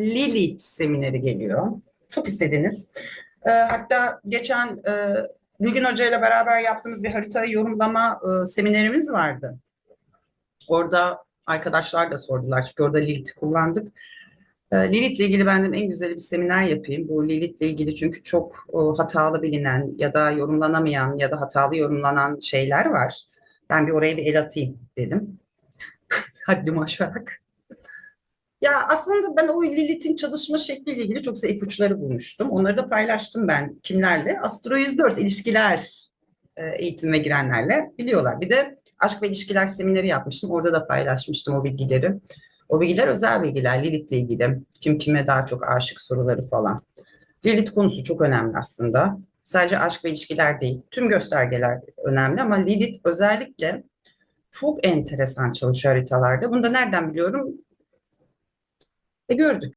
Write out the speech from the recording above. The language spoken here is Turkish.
Lilith semineri geliyor. Çok istediniz. Ee, hatta geçen e, Bilgin Hoca ile beraber yaptığımız bir haritayı yorumlama e, seminerimiz vardı. Orada arkadaşlar da sordular çünkü orada Lilith'i kullandık. E, Lilith'le ilgili ben dedim en güzeli bir seminer yapayım. Bu Lilith'le ilgili çünkü çok e, hatalı bilinen ya da yorumlanamayan ya da hatalı yorumlanan şeyler var. Ben bir oraya bir el atayım dedim. Haddimi aşarak. Ya aslında ben o Lilith'in çalışma şekliyle ilgili çok güzel ipuçları bulmuştum. Onları da paylaştım ben kimlerle? Astro 104 ilişkiler e, eğitimine girenlerle biliyorlar. Bir de aşk ve ilişkiler semineri yapmıştım. Orada da paylaşmıştım o bilgileri. O bilgiler özel bilgiler. Lilith'le ilgili. Kim kime daha çok aşık soruları falan. Lilith konusu çok önemli aslında. Sadece aşk ve ilişkiler değil. Tüm göstergeler önemli ama Lilith özellikle çok enteresan çalışıyor haritalarda. Bunu da nereden biliyorum? E gördük.